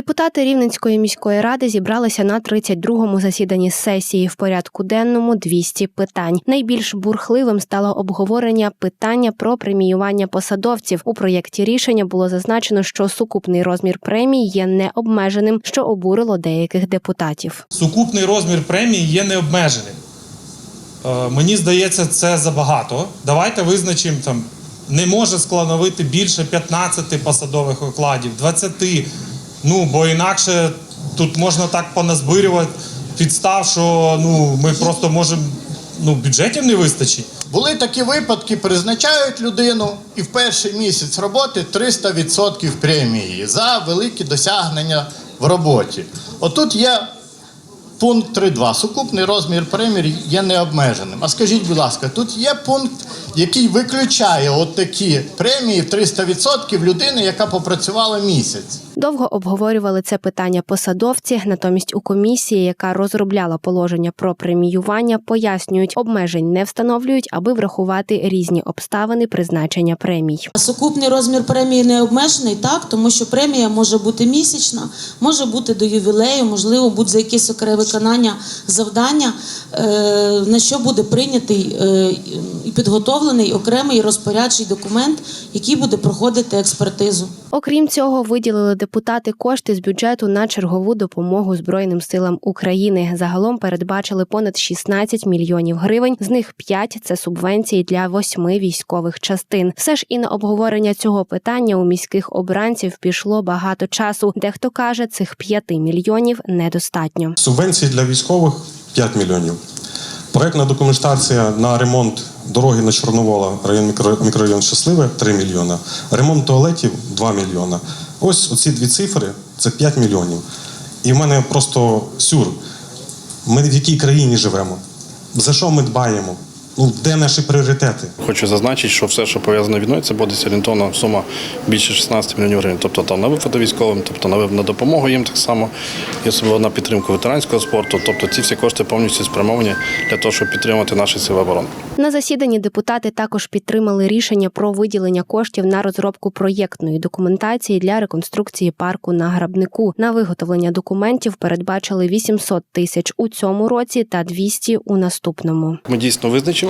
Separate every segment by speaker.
Speaker 1: Депутати Рівненської міської ради зібралися на 32-му засіданні сесії. В порядку денному 200 питань. Найбільш бурхливим стало обговорення питання про преміювання посадовців. У проєкті рішення було зазначено, що сукупний розмір премій є необмеженим, що обурило деяких депутатів.
Speaker 2: Сукупний розмір премії є необмеженим. Е, Мені здається, це забагато. Давайте визначимо там. Не може складовити більше 15 посадових окладів, 20. Ну, бо інакше тут можна так поназбирювати підстав, що ну, ми просто можемо ну, бюджетів не вистачить.
Speaker 3: Були такі випадки, призначають людину і в перший місяць роботи 300% премії за великі досягнення в роботі. Отут є пункт 3.2. Сукупний розмір премії є необмеженим. А скажіть, будь ласка, тут є пункт, який виключає от такі премії в 300% людини, яка попрацювала місяць.
Speaker 1: Довго обговорювали це питання посадовці. Натомість у комісії, яка розробляла положення про преміювання, пояснюють, обмежень не встановлюють, аби врахувати різні обставини призначення премій.
Speaker 4: Сукупний розмір премії не обмежений, так, тому що премія може бути місячна, може бути до ювілею, можливо, буде за якесь окреме виконання завдання, е, на що буде прийнятий е, і підготовлений окремий розпорядчий документ, який буде проходити експертизу.
Speaker 1: Окрім цього, виділили депутати кошти з бюджету на чергову допомогу Збройним силам України. Загалом передбачили понад 16 мільйонів гривень. З них 5 – це субвенції для восьми військових частин. Все ж і на обговорення цього питання у міських обранців пішло багато часу. Дехто каже, цих 5 мільйонів недостатньо.
Speaker 5: Субвенції для військових 5 мільйонів. Проектна документація на ремонт дороги на Чорновола, район мікро- мікрорайон Щасливе 3 мільйона. Ремонт туалетів 2 мільйона. Ось оці дві цифри це 5 мільйонів. І в мене просто сюр. Ми в якій країні живемо? За що ми дбаємо? Ну, де наші пріоритети?
Speaker 6: Хочу зазначити, що все, що пов'язано з війною, це буде орієнтовна сума більше 16 мільйонів гривень. Тобто там на виплати військовим, тобто на на допомогу їм так само, і особливо на підтримку ветеранського спорту. Тобто ці всі кошти повністю спрямовані для того, щоб підтримати наші сили оборони.
Speaker 1: На засіданні депутати також підтримали рішення про виділення коштів на розробку проєктної документації для реконструкції парку на грабнику. На виготовлення документів передбачили 800 тисяч у цьому році та 200 у наступному.
Speaker 6: Ми дійсно визначили.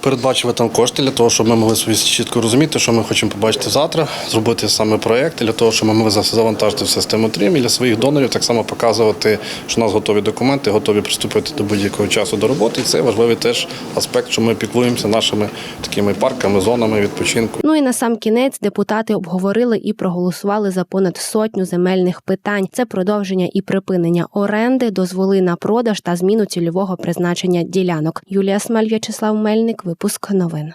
Speaker 6: Передбачили там кошти для того, щоб ми могли собі чітко розуміти, що ми хочемо побачити завтра, зробити саме проєкт для того, щоб ми могли завантажити в систему TRIM і для своїх донорів так само показувати, що у нас готові документи, готові приступити до будь-якого часу до роботи. І це важливий теж аспект, що ми піклуємося нашими такими парками, зонами відпочинку.
Speaker 1: Ну і на сам кінець депутати обговорили і проголосували за понад сотню земельних питань. Це продовження і припинення оренди, дозволи на продаж та зміну цільового призначення ділянок. Юлія Смаль, В'ячеслав Мельник, випуск новин.